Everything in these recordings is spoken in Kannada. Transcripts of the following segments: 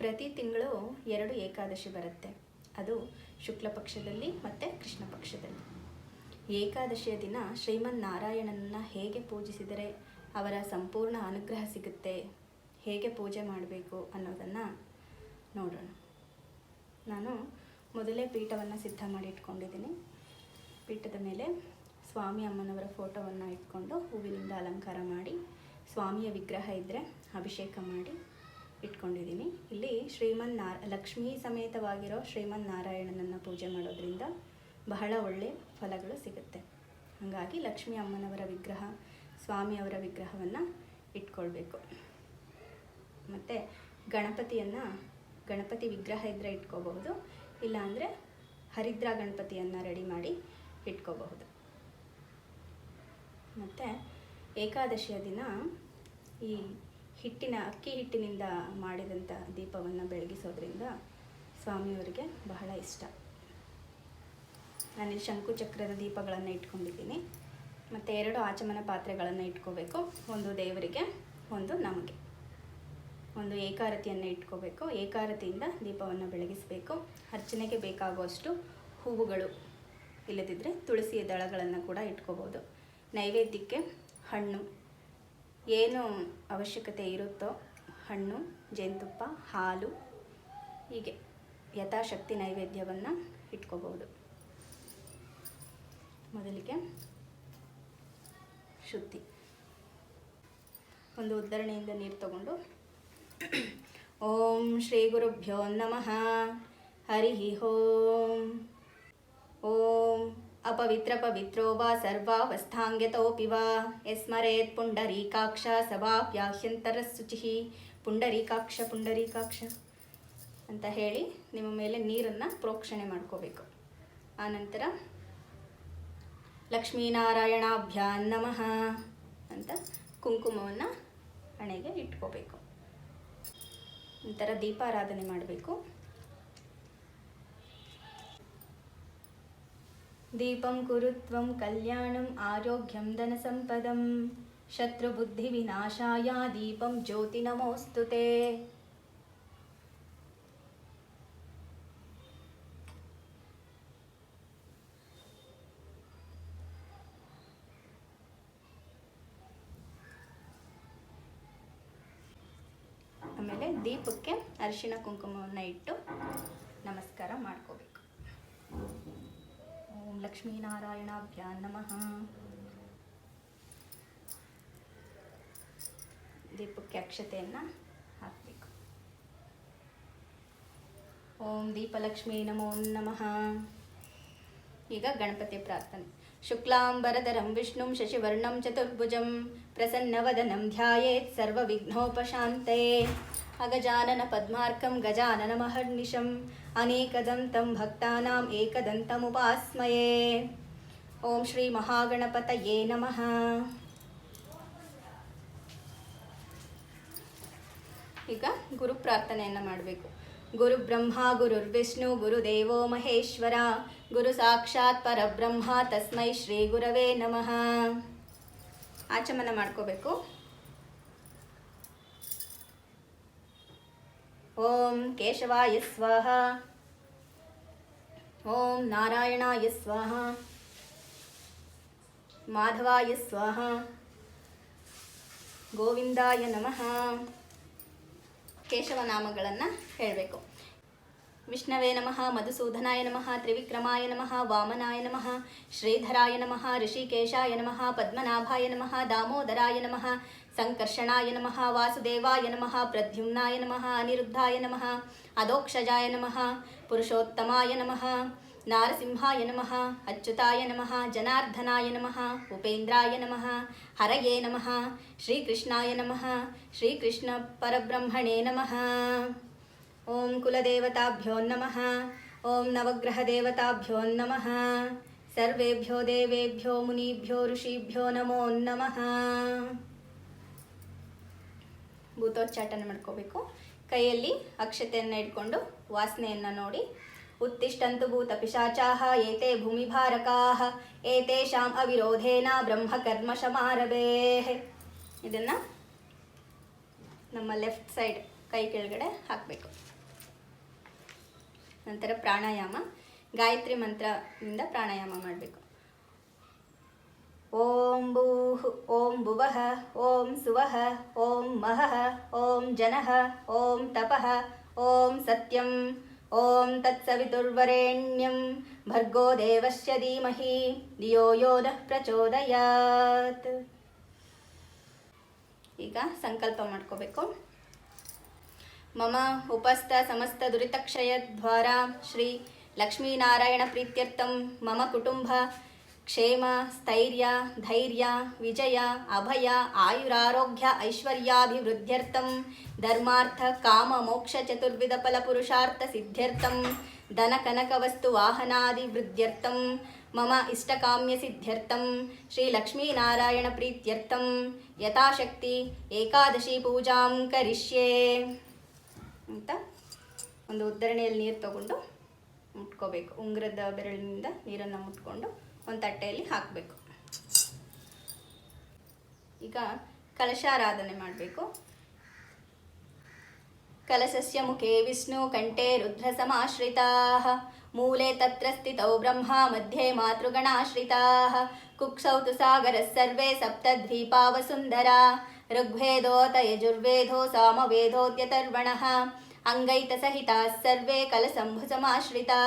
ಪ್ರತಿ ತಿಂಗಳು ಎರಡು ಏಕಾದಶಿ ಬರುತ್ತೆ. ಅದು ಶುಕ್ಲ ಪಕ್ಷದಲ್ಲಿ ಮತ್ತು ಕೃಷ್ಣ ಪಕ್ಷದಲ್ಲಿ. ಏಕಾದಶಿಯ ದಿನ ಶ್ರೀಮನ್ ನಾರಾಯಣನನ್ನು ಹೇಗೆ ಪೂಜಿಸಿದರೆ ಅವರ ಸಂಪೂರ್ಣ ಅನುಗ್ರಹ ಸಿಗುತ್ತೆ, ಹೇಗೆ ಪೂಜೆ ಮಾಡಬೇಕು ಅನ್ನೋದನ್ನು ನೋಡೋಣ. ನಾನು ಮೊದಲೇ ಪೀಠವನ್ನು ಸಿದ್ಧ ಮಾಡಿ ಇಟ್ಕೊಂಡಿದ್ದೀನಿ. ಪೀಠದ ಮೇಲೆ ಸ್ವಾಮಿ ಅಮ್ಮನವರ ಫೋಟೋವನ್ನು ಇಟ್ಕೊಂಡು ಹೂವಿನಿಂದ ಅಲಂಕಾರ ಮಾಡಿ, ಸ್ವಾಮಿಯ ವಿಗ್ರಹ ಇದ್ದರೆ ಅಭಿಷೇಕ ಮಾಡಿ ಇಟ್ಕೊಂಡಿದ್ದೀನಿ. ಇಲ್ಲಿ ಶ್ರೀಮನ್ ನಾರ, ಲಕ್ಷ್ಮೀ ಸಮೇತವಾಗಿರೋ ಶ್ರೀಮನ್ ನಾರಾಯಣನನ್ನು ಪೂಜೆ ಮಾಡೋದ್ರಿಂದ ಬಹಳ ಒಳ್ಳೆಯ ಫಲಗಳು ಸಿಗುತ್ತೆ. ಹಾಗಾಗಿ ಲಕ್ಷ್ಮೀ ಅಮ್ಮನವರ ವಿಗ್ರಹ ಸ್ವಾಮಿಯವರ ವಿಗ್ರಹವನ್ನು ಇಟ್ಕೊಳ್ಬೇಕು. ಮತ್ತು ಗಣಪತಿಯನ್ನು, ಗಣಪತಿ ವಿಗ್ರಹ ಇದ್ದರೆ ಇಟ್ಕೋಬಹುದು, ಇಲ್ಲಾಂದರೆ ಹರಿದ್ರಾ ಗಣಪತಿಯನ್ನು ರೆಡಿ ಮಾಡಿ ಇಟ್ಕೋಬಹುದು. ಮತ್ತು ಏಕಾದಶಿಯ ದಿನ ಈ ಹಿಟ್ಟಿನ ಅಕ್ಕಿ ಹಿಟ್ಟಿನಿಂದ ಮಾಡಿದಂಥ ದೀಪವನ್ನು ಬೆಳಗಿಸೋದ್ರಿಂದ ಸ್ವಾಮಿಯವರಿಗೆ ಬಹಳ ಇಷ್ಟ. ನಾನಿಲ್ಲಿ ಶಂಕುಚಕ್ರದ ದೀಪಗಳನ್ನು ಇಟ್ಕೊಂಡಿದ್ದೀನಿ. ಮತ್ತು ಎರಡು ಆಚಮನ ಪಾತ್ರೆಗಳನ್ನು ಇಟ್ಕೋಬೇಕು. ಒಂದು ದೇವರಿಗೆ, ಒಂದು ನಮಗೆ. ಒಂದು ಏಕಾರತಿಯನ್ನು ಇಟ್ಕೋಬೇಕು. ಏಕಾರತಿಯಿಂದ ದೀಪವನ್ನು ಬೆಳಗಿಸಬೇಕು. ಅರ್ಚನೆಗೆ ಬೇಕಾಗುವಷ್ಟು ಹೂವುಗಳು ಇಲ್ಲದಿದ್ದರೆ ತುಳಸಿಯ ದಳಗಳನ್ನು ಕೂಡ ಇಟ್ಕೋಬೋದು. ನೈವೇದ್ಯಕ್ಕೆ ಹಣ್ಣು ಏನು ಅವಶ್ಯಕತೆ ಇರುತ್ತೋ ಹಣ್ಣು, ಜೇನುತುಪ್ಪ, ಹಾಲು, ಹೀಗೆ ಯಥಾಶಕ್ತಿ ನೈವೇದ್ಯವನ್ನು ಇಟ್ಕೋಬಹುದು ಮೊದಲಿಗೆ ಶುದ್ಧಿ. ಒಂದು ಉದ್ಧರಣೆಯಿಂದ ನೀರು ತಗೊಂಡು ಓಂ ಶ್ರೀ ಗುರುಭ್ಯೋ ನಮಃ. ಹರಿ ಓಂ ಓಂ अपवित्र पवित्रो वा सर्वावस्थाङ्गतोऽपि वा यस्मरेत् पुण्डरीकाक्ष ಸಭಾಪ್ಯಾಹ್ಯಂತರಶುಚಿಃ ಪುಂಡರೀಕಾಕ್ಷ ಪುಂಡರೀಕಾಕ್ಷ ಅಂತ ಹೇಳಿ ನಿಮ್ಮ ಮೇಲೆ ನೀರನ್ನು ಪ್ರೋಕ್ಷಣೆ ಮಾಡ್ಕೋಬೇಕು ಆನಂತರ ಲಕ್ಷ್ಮೀನಾರಾಯಣಾಭ್ಯಾ ನಮಃ ಅಂತ ಕುಂಕುಮವನ್ನು ಹಣೆಗೆ ಇಟ್ಕೋಬೇಕು ನಂತರ ದೀಪಾರಾಧನೆ ಮಾಡಬೇಕು దీపం కురుత్వం కళ్యాణం ఆరోగ్యం ధనసంపదం. శత్రుబుద్ధి వినాశాయ దీపం జ్యోతి నమోస్తుతే ಆಮೇಲೆ ದೀಪಕ್ಕೆ ಅರಿಶಿನ ಕುಂಕುಮವನ್ನು ಇಟ್ಟು ನಮಸ್ಕಾರ ಮಾಡ್ಕೋಬೇಕು. ಲಕ್ಷ್ಮೀನಾರಾಯಣಾಭ್ಯಾ ನಮಃ ದೀಪಕ್ಕೆ ಅಕ್ಷತೆಯನ್ನು ಹಾಕಬೇಕು ಓಂ ದೀಪಲಕ್ಷ್ಮೀ ನಮೋ ನಮಃ ಈಗ ಗಣಪತಿ ಪ್ರಾರ್ಥನೆ. ಶುಕ್ಲಾಂಬರಧರಂ, ವಿಷ್ಣುಂ, ಶಶಿವರ್ಣಂ, ಚತುರ್ಭುಜಂ, ಪ್ರಸನ್ನವದನಂ, ಧ್ಯಾಯೇತ್ ಸರ್ವವಿಘ್ನೋಪಶಾಂತೆ ಅಗಜಾನನ ಪದ್ಮಾರ್ಕಂ ಗಜಾನನ ಮಹರ್ನಿಶಂ ಅನೇಕದಂತಂ ಭಕ್ತಾನಾಂ ಏಕದಂತಮುಪಾಸ್ಮಯೇ ಓಂ ಶ್ರೀ ಮಹಾಗಣಪತಯೇ ನಮಃ ಈಗ ಗುರು ಪ್ರಾರ್ಥನೆಯನ್ನು ಮಾಡಬೇಕು. ಗುರು ಬ್ರಹ್ಮ ಗುರುರ್ವಿಷ್ಣು ಗುರುದೇವೋ ಮಹೇಶ್ವರ, ಗುರು ಸಾಕ್ಷಾತ್ ಪರಬ್ರಹ್ಮ, ತಸ್ಮೈ ಶ್ರೀ ಗುರವೇ ನಮಃ. ಆಚಮನ ಮಾಡ್ಕೋಬೇಕು. ಓಂ ಕೇಶವಾಯ ಸ್ವಾಹ. ಓಂ ನಾರಾಯಣಾಯ ಸ್ವಾಹ. ಮಾಧವಾಯ ಸ್ವಾಹ. ಗೋವಿಂದಾಯ ನಮಃ. ಕೇಶವ ನಾಮಗಳನ್ನು ಹೇಳಬೇಕು. ವಿಷ್ಣವೇ ನಮಃ, ಮಧುಸೂದನಾಯ ನಮಃ, ತ್ರಿವಿಕ್ರಮಾಯ ನಮಃ, ವಾಮನಾಯ ನಮಃ, ಶ್ರೀಧರಾಯ ನಮಃ, ಋಷಿಕೇಶಾಯ ನಮಃ, ಪದ್ಮನಾಭಾಯ ನಮಃ, ದಾಮೋದರಾಯ ನಮಃ ಸಂಕರ್ಷಣಾಯ ನಮಃ ವಾಸುದೇವಾಯ ನಮಃ ಪ್ರದ್ಯುಮ್ನಾಯ ನಮಃ ಅನಿರುದ್ಧಾಯ ನಮಃ ಅಧೋಕ್ಷಜಾಯ ನಮಃ ಪುರುಷೋತ್ತಮಾಯ ನಮಃ ನಾರಸಿಂಹಾಯ ನಮಃ ಅಚ್ಯುತಾಯ ನಮಃ ಜನಾರ್ದನಾಯ ನಮಃ ಉಪೇಂದ್ರಾಯ ನಮಃ ಹರಯೇ ನಮಃ ಶ್ರೀಕೃಷ್ಣಾಯ ನಮಃ ಶ್ರೀಕೃಷ್ಣ ಪರಬ್ರಹ್ಮಣೇ ನಮಃ ॐ कुलदेवताभ्यो नमः ॐ नवग्रहदेवताभ्यो नमः सर्वेभ्यो देवेभ्यो मुनिभ्यो ಋಷಿಭ್ಯೋ ನಮೋ ನಮಃ ಭೂತೋಚ್ಚಾಟನೆ ಮಾಡ್ಕೋಬೇಕು. ಕೈಯಲ್ಲಿ ಅಕ್ಷತೆಯನ್ನು ಇಟ್ಕೊಂಡು ವಾಸನೆಯನ್ನು ನೋಡಿ, ಉತ್ತಿಷ್ಟಂತು ಭೂತ ಪಿಶಾಚಾಹ, ಏತೆ ಭೂಮಿಭಾರಕಾಹ ಏತೇಷಾಂ ಅವಿರೋಧೇನ ಬ್ರಹ್ಮಕರ್ಮ ಶಮಾರಭೇ. ಇದನ್ನು ನಮ್ಮ ಲೆಫ್ಟ್ ಸೈಡ್ ಕೈ ಕೆಳಗಡೆ ಹಾಕಬೇಕು. ನಂತರ ಪ್ರಾಣಾಯಾಮ, ಗಾಯತ್ರಿ ಮಂತ್ರದಿಂದ ಪ್ರಾಣಾಯಾಮ ಮಾಡಬೇಕು. ಓಂ ಭೂಃ ಓಂ ಭುವಃ ಓಂ ಸುವಃ ಓಂ ಮಹಃ ಓಂ ಜನಃ ಓಂ ತಪಃ ಓಂ ಸತ್ಯಂ ಓಂ ತತ್ಸವಿತುರ್ವರೆಣ್ಯಂ ಭರ್ಗೋ ದೇವಸ್ಯ ಧೀಮಹಿ ಧಿಯೋ ಯೋ ನಃ ಪ್ರಚೋದಯಾತ್ ಈಗ ಸಂಕಲ್ಪ ಮಾಡ್ಕೋಬೇಕು. ಮಮ ಉಪಸ್ಥ ಸಮಸ್ತ ದುರಿತಕ್ಷಯದ್ವಾರ ಶ್ರೀ ಲಕ್ಷ್ಮೀನಾರಾಯಣ ಪ್ರೀತ್ಯರ್ಥಂ ಮಮ ಕುಟುಂಬ ಕ್ಷೇಮ, ಸ್ಥೈರ್ಯ, ಧೈರ್ಯ, ವಿಜಯ, ಅಭಯ, ಆಯುರಾರೋಗ್ಯ, ಐಶ್ವರ್ಯಾಭಿವೃದ್ಧ್ಯರ್ಥಂ, ಧರ್ಮಾರ್ಥ, ಕಾಮ, ಮೋಕ್ಷ, ಚತುರ್ವಿಧ ಫಲಪುರುಷಾರ್ಥ ಸಿದ್ಧ್ಯರ್ಥಂ, ಧನ, ಕನಕ, ವಸ್ತು ವಾಹನಾದಿವೃದ್ಧ್ಯರ್ಥಂ ಮಮ, ಇಷ್ಟಕಾಮ್ಯ ಸಿದ್ಧ್ಯರ್ಥಂ, ಶ್ರೀ ಲಕ್ಷ್ಮೀನಾರಾಯಣ ಪ್ರೀತ್ಯರ್ಥಂ, ಯಥಾಶಕ್ತಿ, ಏಕಾದಶಿ ಪೂಜಾಂ ಕರಿಷ್ಯೆ ಅಂತ ಒಂದು ಉದ್ದರಣೆಯಲ್ಲಿ ನೀರು ತಗೊಂಡು ಮುಟ್ಕೋಬೇಕು. ಉಂಗ್ರದ ಬೆರಳಿನಿಂದ ನೀರನ್ನು ಮುಟ್ಕೊಂಡು ಒಂದು ತಟ್ಟೆಯಲ್ಲಿ ಹಾಕಬೇಕು. ಈಗ ಕಲಶಾರಾಧನೆ ಮಾಡಬೇಕು. ಕಲಶಸ್ಯ ಮುಖೇ ವಿಷ್ಣು ಕಂಠೆ ರುದ್ರ ಸಮಾಶ್ರಿತಾ ಮೂಲೆ ತತ್ರ ಸ್ಥಿತೌ ಬ್ರಹ್ಮ, ಮಧ್ಯೆ ಮಾತೃಗಣಾಶ್ರಿತಾ. ಕುಕ್ಸೌತು ಸಾಗರ ಸರ್ವೇ ಸಪ್ತ ದ್ವೀಪಾವಸುಂದರ ಋಗ್ವೇದೋತ ಯಜುರ್ವೇದೋ ಸಾಮವೇದೋದ್ಯತರ್ವಣ. ಅಂಗೈತ ಸಹಿತ ಸರ್ವೇ ಕಲಸಂಭು ಸಮಾಶ್ರಿತಾ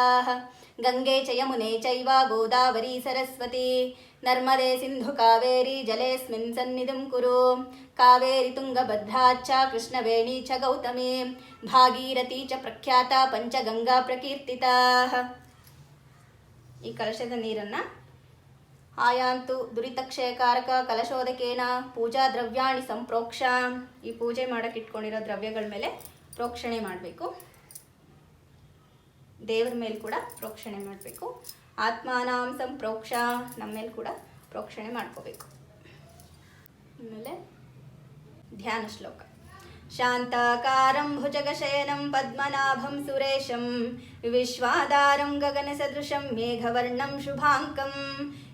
ಗಂಗೆ ಚ ಯಮುನೆ ಚೈವ ಗೋದಾವರಿ ಸರಸ್ವತಿ. ನರ್ಮದೆ ಸಿಂಧು ಕಾವೇರಿ ಜಲೇಸ್ಮಿನ್ ಸನ್ನಿಧಿಂ ಕುರು. ಕಾವೇರಿ ತುಂಗಭದ್ರಾಚ ಕೃಷ್ಣವೇಣಿ ಚ ಗೌತಮಿ. ಭಾಗೀರಥಿ ಚ ಪ್ರಖ್ಯಾತ ಪಂಚಗಂಗಾ ಪ್ರಕೀರ್ತಿತಾ. ಈ ಕಲಶದ ನೀರನ್ನ ಆಯಾಂತು ದುರಿತಕ್ಷಯಕಾರಕ ಕಲಶೋದಕೇನ ಪೂಜಾ ದ್ರವ್ಯಾಣಿ ಸಂಪ್ರೋಕ್ಷ. ಈ ಪೂಜೆ ಮಾಡಕ್ಕೆ ಇಟ್ಕೊಂಡಿರೋ ದ್ರವ್ಯಗಳ ಮೇಲೆ ಪ್ರೋಕ್ಷಣೆ ಮಾಡಬೇಕು. ದೇವರ ಮೇಲೆ ಕೂಡ ಪ್ರೋಕ್ಷಣೆ ಮಾಡಬೇಕು ಆತ್ಮಾನಾಂ ಸಂಪ್ರೋಕ್ಷ ನಮ್ಮ ಮೇಲೆ ಕೂಡ ಪ್ರೋಕ್ಷಣೆ ಮಾಡ್ಕೋಬೇಕು ಆಮೇಲೆ ಧ್ಯಾನ ಶ್ಲೋಕ ಶಾಂತಾಕಾರಂ ಭುಜಗಶಯನಂ ಪದ್ಮನಾಭಂ ಸುರೇಶಂ ವಿಶ್ವಾಧಾರಂ ಗಗನಸದೃಶಂ ಮೇಘವರ್ಣಂ ಶುಭಾಂಕಂ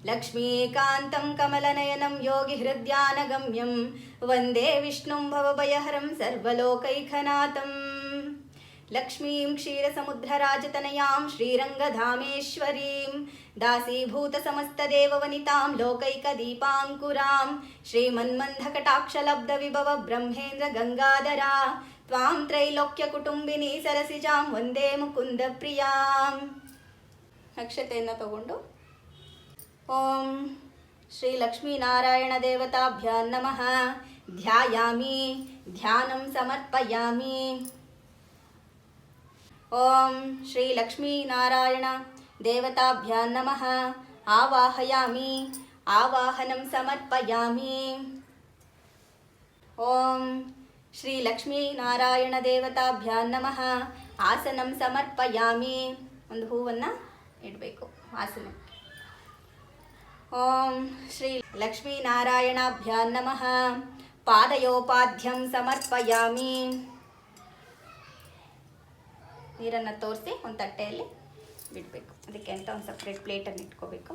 ಲಕ್ಷ್ಮೀಕಾಂತಂ ಕಮಲನಯನಂ ಯೋಗಿ ಹೃದ್ಯಾನಗಮ್ಯಂ ವಂದೇ ವಿಷ್ಣುಂ లక్ష్మీం క్షీరసముద్రరాజతనయాం శ్రీరంగధామేశ్వరీం దాసీభూతసమస్తదేవవనితాం లోకైకదీపాంకురాం శ్రీమన్మంధకటాక్షలబ్ధవిభవ బ్రహ్మేంద్ర గంగాధరా త్వాం ತ್ರೈಲೋಕ್ಯಕುಟುಂಬಿನಿ ಸರಸಿಜಾಂ ಒಂದೇ ಮುಕುಂದ ಪ್ರಿಯಾಂ ಅಕ್ಷತೆಯನ್ನು ತಗೊಂಡು ಓಂ ಶ್ರೀ ಲಕ್ಷ್ಮೀನಾರಾಯಣ ದೇವತಾಭ್ಯ ನಮಃ ಧ್ಯಾಯಾಮಿ ಧ್ಯಾನಂ ಸಮರ್ಪಯಾಮಿ ಓಂ ಶ್ರೀ ಲಕ್ಷ್ಮೀನಾರಾಯಣ ದೇವತಾಭ್ಯಾಂ ನಮಃ. ಆವಾಹಯಾಮಿ, ಆವಾಹನಂ ಸಮರ್ಪಯಾಮಿ. ಓಂ ಶ್ರೀ ಲಕ್ಷ್ಮೀನಾರಾಯಣ ದೇವತಾಭ್ಯಾಂ ನಮಃ. ಆಸನಂ ಸಮರ್ಪಯಾಮಿ. ಒಂದು ಹೂವನ್ನು ಇಡಬೇಕು, ಆಸನ. ಓಂ ಶ್ರೀ ಲಕ್ಷ್ಮೀನಾರಾಯಣಾಭ್ಯ ನಮಃ. ಪಾದಯೋಪಾಧ್ಯಂ ಸಮರ್ಪಯಾಮಿ. ನೀರನ್ನು ತೋರಿಸಿ ಒಂದು ತಟ್ಟೆಯಲ್ಲಿ ಬಿಡಬೇಕು. ಅದಕ್ಕೆ ಅಂತ ಒಂದು ಸಪ್ರೇಟ್ ಪ್ಲೇಟನ್ನು ಇಟ್ಕೋಬೇಕು.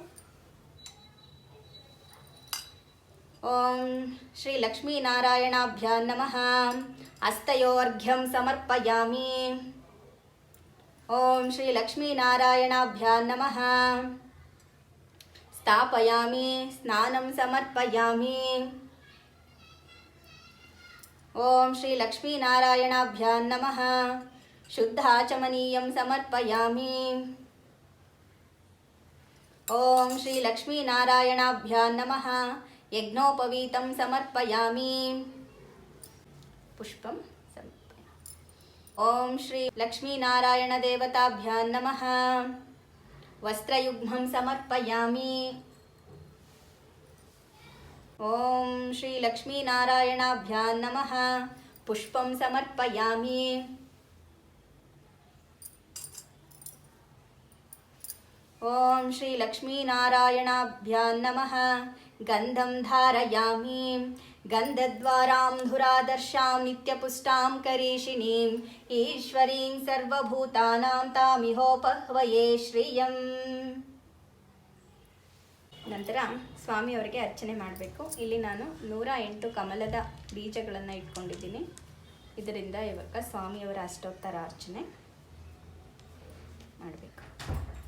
ಓಂ ಶ್ರೀ ಲಕ್ಷ್ಮೀನಾರಾಯಣಾಭ್ಯ ನಮಃ. ಹಸ್ತಯೋರ್ಘ್ಯಂ ಸಮರ್ಪಯಾಮಿ. ಓಂ ಶ್ರೀ ಲಕ್ಷ್ಮೀನಾರಾಯಣಾಭ್ಯ ನಮಃ. ಸ್ಥಾಪಯಾಮಿ, ಸ್ನಾನಂ ಸಮರ್ಪಯಾಮಿ. ಓಂ ಶ್ರೀ ಲಕ್ಷ್ಮೀನಾರಾಯಣಾಭ್ಯ ನಮಃ. శుద్ధాచమనీయం సమర్పయామి ఓం శ్రీ లక్ష్మీనారాయణాభ్యా నమ యజ్ఞోపవీతం సమర్పయామి పుష్పం ఓం శ్రీ లక్ష్మీనారాయణదేవతాభ్యా నమ వస్త్రయుగ్మం సమర్పయామి ఓం శ్రీ లక్ష్మీనారాయణాభ్యా నమ పుష్పం సమర్పయామి ಓಂ ಶ್ರೀ ಲಕ್ಷ್ಮೀನಾರಾಯಣಾಭ್ಯಾಂ ನಮಃ ಗಂಧಂ ಧಾರಯಾಮಿ ಗಂಧದ್ವಾರಾಂ ಧುರಾದರ್ಶಾಂ ನಿತ್ಯಪುಷ್ಟಾಂ ಕರೀಷಿಣೀಂ ಈಶ್ವರೀಂ ಸರ್ವಭೂತಾನಾಂ ತಾಮಿಹೋಪಹ್ವಯೇ ಶ್ರೀಯಂ ನಂತರ ಸ್ವಾಮಿಯವರಿಗೆ ಅರ್ಚನೆ ಮಾಡಬೇಕು. ಇಲ್ಲಿ ನಾನು ನೂರ ಎಂಟು ಕಮಲದ ಬೀಜಗಳನ್ನು ಇಟ್ಕೊಂಡಿದ್ದೀನಿ. ಇದರಿಂದ ಇವಾಗ ಸ್ವಾಮಿಯವರ ಅಷ್ಟೋತ್ತರ ಅರ್ಚನೆ ಮಾಡಬೇಕು.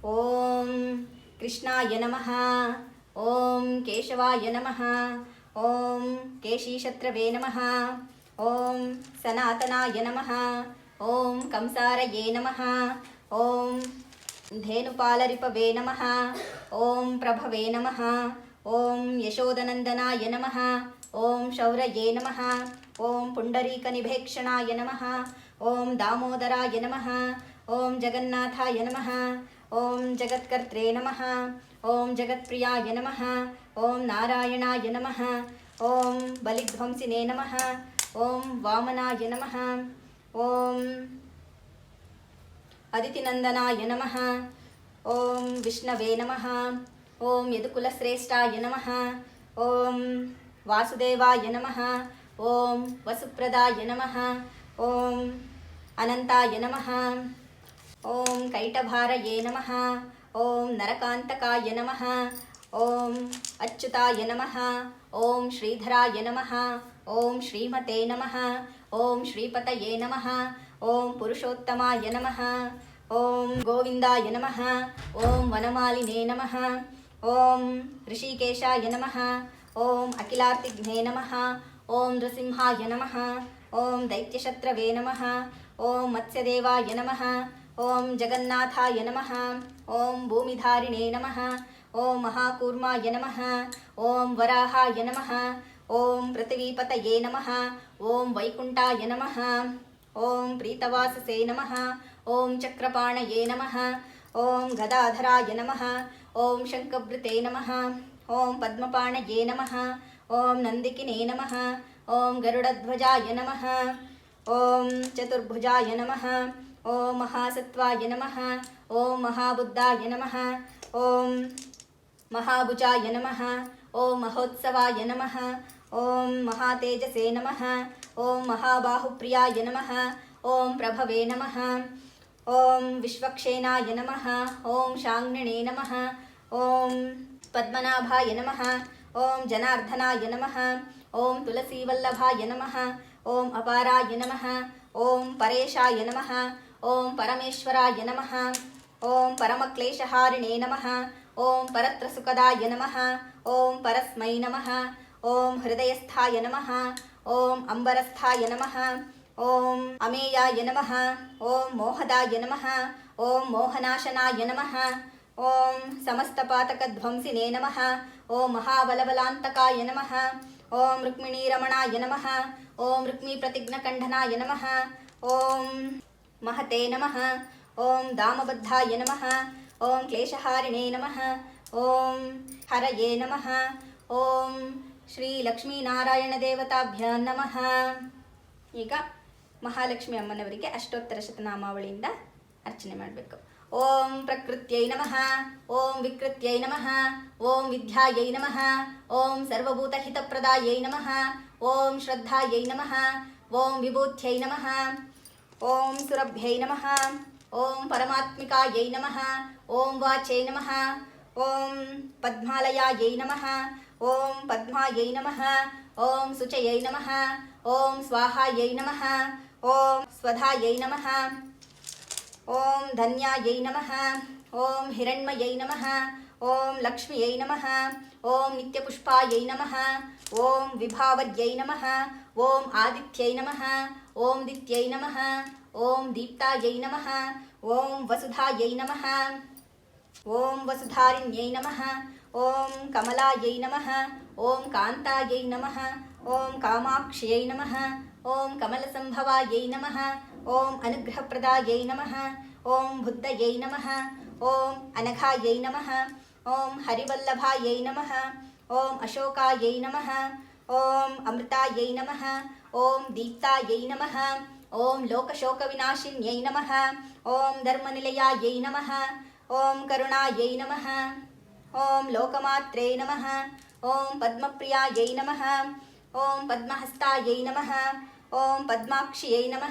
ओम कृष्णाय नमः ओम केशवाय नमः ॐ केशीशत्रवे नमः ओम सनातनाय नमः ओम कंसारये नमः ॐ धेनुपालरिपवे नमः ओम प्रभवे नमः ओम यशोदनंदनाय नमः ओम शौर्यये नमः ॐ पुण्डरीकनिभेक्षणाय नमः ओम दामोदराय नमः ओम जगन्नाथाय नमः ఓం జగత్కర్త్రే నమ ఓం జగత్ప్రియాయ నమ ఓం నారాయణాయ నమ ఓం బలిధ్వంసినే నమ ఓం వామనాయ నమ ఓం అదితినందనాయ నమ ఓం విష్ణవే నమ ఓం యదుకులశ్రేష్టాయ నమ ఓం వాసుదేవాయ నమ ఓం వసుప్రదాయ నమ ఓం అనంతాయ నమ ॐ कैटभारये नम ओं नरकांतकाय नम ओं अच्युताय नम ओं श्रीधराय नम ओं श्रीमते नम ॐ श्रीपतये नम ओं पुरुषोत्तमाय नम ओं गोविन्दाय नम ओं वनमालिने नम ओं ऋषिकेशाय नम ओं अखिलाघ्ने नम ओं नृसिहाय नम ओं दैत्यशत्रवे नम ओं मत्स्यदेवाय नम ओम जगन्नाथाय नमः ओम भूमिधारिणे नमः ओम महाकूर्माय नमः ओम वराहाय नमः ओम पृथ्वीपतये नमः ओम वैकुंठाय नमः ओम प्रीतवाससे नमः ओम चक्रपाणये नमः ओम गदाधराय नमः ओम शंखभृते नमः ओम पद्मपाणये नमः ओम नंदिकिने नमः ओम गरुडध्वजाय नमः ओम चतुर्भुजाय नमः ओम महासत्वाय नमः ओम महाबुद्धाय नमः ओम महाभुजाय नमः ओम महोत्सवाय नमः ओम महातेजसे नमः ओम महाबाहुप्रियाय नमः ओम प्रभवे नमः ओम विश्वक्षेनाय नमः ओम शांगणे नमः ओम पद्मनाभाय नमः ओम जनार्दनाय नमः ओम तुलसीवल्लभाय नमः ओम अपाराय नमः ओम परेशाय नमः ओम परमेश्वराय नम ओम परमक्लेशहारिणे नम ओं परत्रसुखदाय नम ओं परस्मै नम ओम हृदयस्थाय नम ओं अंबरस्थाय नम ओं अमेयाय नम ओं मोहदाय नम ओं मोहनाशनाय नम ओं समस्तपातकध्वंसिने नम ओं महाबलबलाय नम ओं रुक्मिणीरमणाय नम ओं रुक्मी प्रतिज्ञकंडनाय नम ओं ಮಹತೆ ನಮಃ. ಓಂ ದಾಮಬದ್ಧಾಯ ನಮಃ. ಓಂ ಕ್ಲೇಶಹಾರಿಣೇ ನಮಃ. ಓಂ ಹರಯೇ ನಮಃ. ಓಂ ಶ್ರೀ ಲಕ್ಷ್ಮೀನಾರಾಯಣ ದೇವತಾಭ್ಯ ನಮಃ. ಈಗ ಮಹಾಲಕ್ಷ್ಮಿ ಅಮ್ಮನವರಿಗೆ ಅಷ್ಟೋತ್ತರ ಶತನಾಮಾವಳಿಯಿಂದ ಅರ್ಚನೆ ಮಾಡಬೇಕು. ಓಂ ಪ್ರಕೃತ್ಯೈ ನಮಃ. ಓಂ ವಿಕೃತ್ಯೈ ನಮಃ. ಓಂ ವಿದ್ಯಾಯೈ ನಮಃ. ಓಂ ಸರ್ವಭೂತಹಿತಪ್ರದಾಯೈ ನಮಃ. ಓಂ ಶ್ರದ್ಧಾಯೈ ನಮಃ. ಓಂ ವಿಭೂತ್ಯೈ ನಮಃ. ओं सुरभ्य नम ओं परमात्मिकायै नम ओं वाचै नम ओं पद्मालयायै नम ओं पद्मायै नम ओं शुचय नम ओं स्वाहायै नम ओं स्वधायै नम ओं धनिया नमः ॐ हिरण्मयै नमः ॐ नम ओं ॐ नित्यपुष्पायै नम ओं विभाव्य नम ओं आदि नम ओम दित्यै नमः ओम दीप्तायै नमः ओम वसुधायै नमः ओम वसुधारिण्यै नमः ओम कमलायै नमः ओम कांताय नमः ओम कामाक्ष्यै नमः ओम कमलसंभवायै नमः ओम अनुग्रहप्रदायै नमः ओम बुद्धयै नमः ओम अनघायै नमः ओम हरिवल्लभायै नमः ओम अशोकायै नमः ओम अमृतायै नमः ओम दीप्ता यै नम ओम लोकशोकविनाशिन्यै नम ओम धर्मनिलयायै नम ओम करुणायै नम ओम लोकमात्रे नम ओम पद्मप्रियायै नम ओम पद्महस्तायै नम ओम पद्माक्षियै नम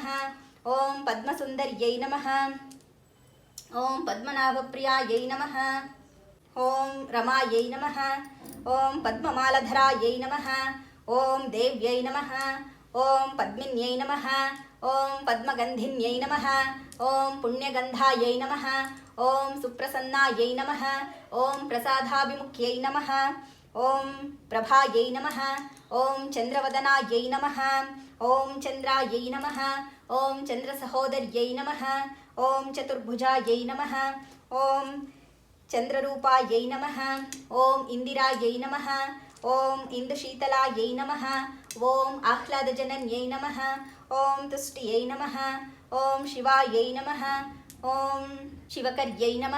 ओम पद्मसुन्दर्यै नम ओम पद्मनाभप्रियायै नम ओम रमायै नम ओम पद्ममालधरायै नम ओम देव्यै नमः ॐ पद्मिन्यै नमः ॐ पद्मगन्धिन्यै नमः ॐ पुण्यगन्धायै नमः ॐ सुप्रसन्नायै नमः ॐ प्रसादाभिमुख्यै नमः ॐ प्रभायै नमः ॐ चन्द्रवदनायै नमः ॐ चन्द्रायै नमः ॐ चन्द्रसहोदर्यै नमः ॐ चतुर्भुजायै नमः ॐ चन्द्ररूपायै नमः ॐ इन्दिरायै नमः ॐ इन्दुशीतलायै नमः ओम आह्लादजनम ये नम ओम तुष्ट नम ओम शिवाय नम ओम शिवकर्य नम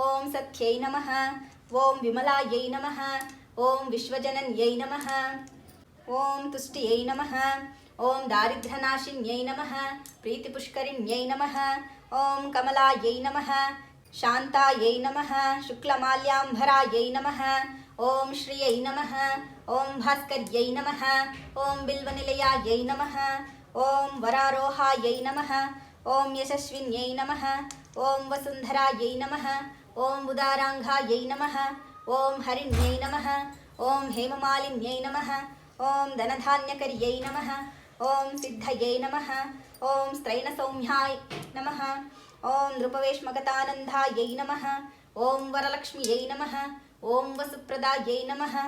ओम सख्य नम ओम विमलाय नम ओम विश्वजनन नम ओम तुष्ट नम ओम दारिद्रनाशिन्य नम प्रीतिपुष्किण्य नम ओम कमलाय नम शांताय नम शुक्लमाल्यांभराय नम ओम श्रिय नम ॐ भास्कर्यै नमः ॐ बिल्वनिलयायै नमः ॐ वरारोहायै नमः ॐ यशस्विन्यै नमः ॐ वसुन्धरायै नमः ॐ उदाराङ्घायै नमः ॐ हरिण्यै नमः ॐ हेममालिन्यै नमः ॐ धनधान्यकर्यै नमः ॐ सिद्धयै नमः ॐ स्त्रैणसौम्याय नमः ॐ नृपवेश्मगतानन्दायै नमः ॐ वरलक्ष्म्यै नमः ॐ वसुप्रदायै नमः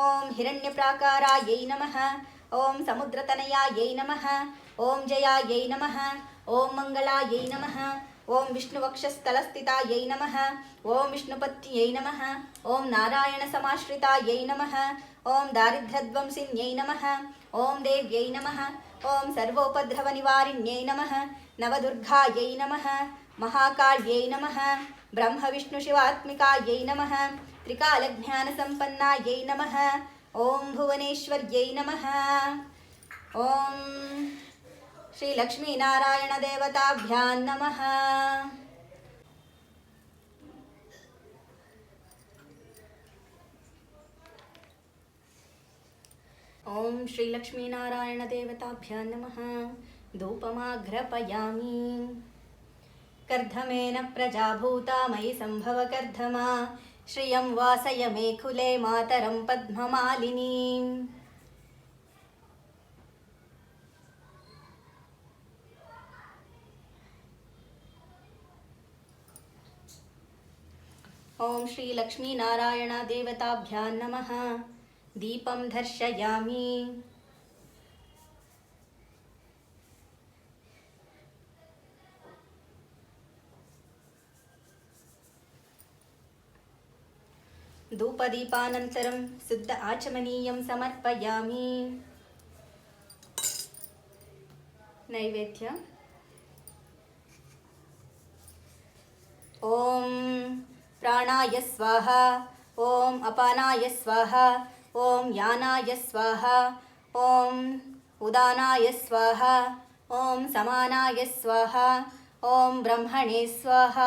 ॐ हिरण्यप्राकारायै नमः ॐ समुद्रतनयायै नमः ॐ जयायै नमः ॐ मङ्गलायै नमः ॐ विष्णुवक्षस्थलस्थितायै नमः ॐ विष्णुपत्न्यै नमः ॐ नारायणसमाश्रितायै नमः ॐ दारिद्र्यध्वंसिन्यै नमः ॐ देव्यै नमः ॐ सर्वोपद्रवनिवारिण्यै नमः नवदुर्गायै नमः महाकाल्यै नमः ब्रह्मविष्णुशिवात्मिकायै नमः त्रिकालज्ञानसम्पन्नायै नमः। ॐ भुवनेश्वर्यै नमः। ॐ श्रीलक्ष्मीनारायणदेवताभ्यां नमः। ॐ श्रीलक्ष्मीनारायणदेवताभ्यां नमः। धूपमाघ्रपयामि कर्धमेन प्रजाभूता मयि सम्भव कर्धमा श्रियं वासय मे कुले मातरं पद्ममालिनीम् ॐ श्रीलक्ष्मीनारायणदेवताभ्यां नमः। दीपं दर्शयामि। धूपदीपानन्तरं शुद्ध आचमनीयं समर्पयामि नैवेद्य ॐ प्राणाय स्वाहा ॐ अपानाय स्वाहा ॐ यानाय स्वाहा ॐ उदानाय स्वाहा ॐ समानाय स्वाहा ఓం బ్రహ్మణే స్వాహ.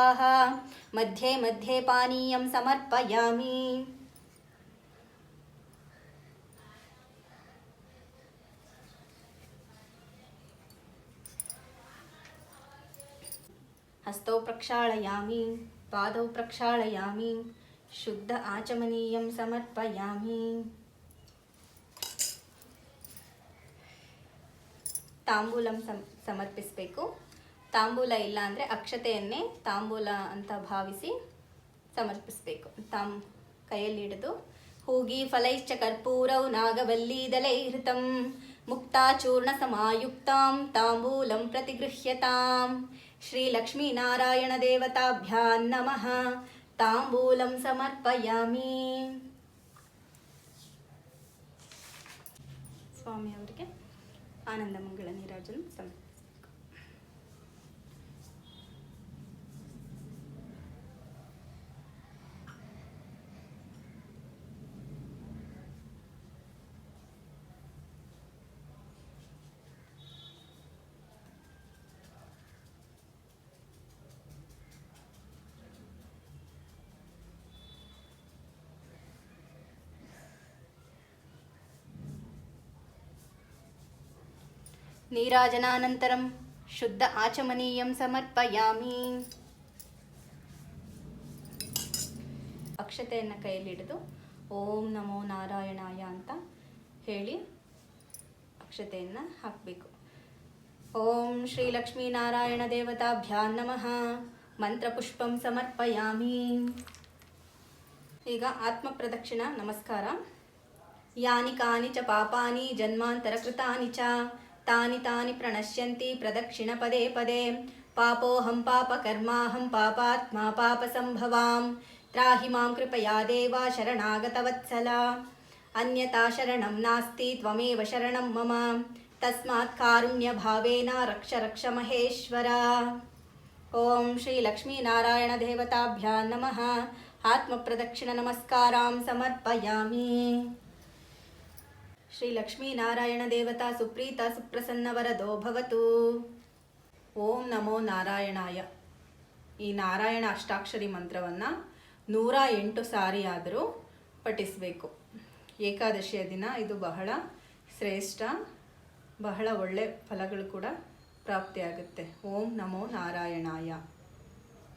మధ్యే మధ్యే పానీయం సమర్పయామి. హస్తౌ ప్రక్షాళయామి పాదౌ ప్రక్షాళయామి శుద్ధ ఆచమనీయం సమర్పయామి. ತಾಂಬೂಲಂ ಸಮರ್ಪಿಸಬೇಕು ತಾಂಬೂಲ ಇಲ್ಲ ಅಂದರೆ ಅಕ್ಷತೆಯನ್ನೇ ತಾಂಬೂಲ ಅಂತ ಭಾವಿಸಿ ಸಮರ್ಪಿಸಬೇಕು. ತಾಂ ಕೈಯಲ್ಲಿ ಹಿಡಿದು, ಹೂಗಿ ಫಲೈಶ್ಚ ಕರ್ಪೂರೌ ನಾಗವಲ್ಲೀದಲೇ ಹೃತಂ ಮುಕ್ತಾಚೂರ್ಣ ಸಮಾಯುಕ್ತಾಂ, ತಾಂಬೂಲಂ ಪ್ರತಿಗೃಹ್ಯತಾಂ ಶ್ರೀ ಲಕ್ಷ್ಮೀನಾರಾಯಣ ನಮಃ, ತಾಂಬೂಲಂ ಸಮರ್ಪಯಾಮಿ. ಸ್ವಾಮಿ ಅವರಿಗೆ ಆನಂದ ಮಂಗಳ ನೀರಾಜನ ಸಮರ್ಪ ನೀರಾಜನಾನಂತರಂ ಶುದ್ಧ ಆಚಮನೀಯಂ ಸಮರ್ಪಯಾಮಿ. ಅಕ್ಷತೆಯನ್ನು ಕೈಯಲ್ಲಿ ಹಿಡಿದು ಓಂ ನಮೋ ನಾರಾಯಣಾಯ ಅಂತ ಹೇಳಿ ಅಕ್ಷತೆಯನ್ನು ಹಾಕಬೇಕು. ಓಂ ಶ್ರೀ ಲಕ್ಷ್ಮೀನಾರಾಯಣ ದೇವತಾಭ್ಯಾ ನಮಃ. ಮಂತ್ರಪುಷ್ಪಂ ಸಮರ್ಪಯಾಮಿ. ಈಗ ಆತ್ಮ ಪ್ರದಕ್ಷಿಣ, ನಮಸ್ಕಾರ. ಯಾನಿ ಕಾನಿ ಚ ಪಾಪಾನಿ ಜನ್ಮಾಂತರಕೃತಾನಿ ಚ. तानि तानि प्रणश्यन्ति प्रदक्षिणपदे पदे। पापोऽहं पापकर्माहं पापात्मा पापसम्भवां त्राहि माँ कृपया देवा शरणागतवत्सला। अन्यथा शरणं नास्ति, त्वमेव शरणं मम। तस्मात् कारुण्यभावेन रक्ष रक्ष महेश्वर। ॐ श्रीलक्ष्मीनारायणदेवताभ्यां नमः। आत्मप्रदक्षिणनमस्कारां समर्पयामि। ಶ್ರೀ ಲಕ್ಷ್ಮೀನಾರಾಯಣ ದೇವತಾ ಸುಪ್ರೀತ ಸುಪ್ರಸನ್ನ ವರದೋ ಭವತು ಓಂ ನಮೋ ನಾರಾಯಣಾಯ. ಈ ನಾರಾಯಣ ಅಷ್ಟಾಕ್ಷರಿ ಮಂತ್ರವನ್ನು ನೂರ ಎಂಟು ಸಾರಿ ಆದರೂ ಪಠಿಸಬೇಕು. ಏಕಾದಶಿಯ ದಿನ ಇದು ಬಹಳ ಶ್ರೇಷ್ಠ, ಬಹಳ ಒಳ್ಳೆ ಫಲಗಳು ಕೂಡ ಪ್ರಾಪ್ತಿಯಾಗುತ್ತೆ. ಓಂ ನಮೋ ನಾರಾಯಣಾಯ.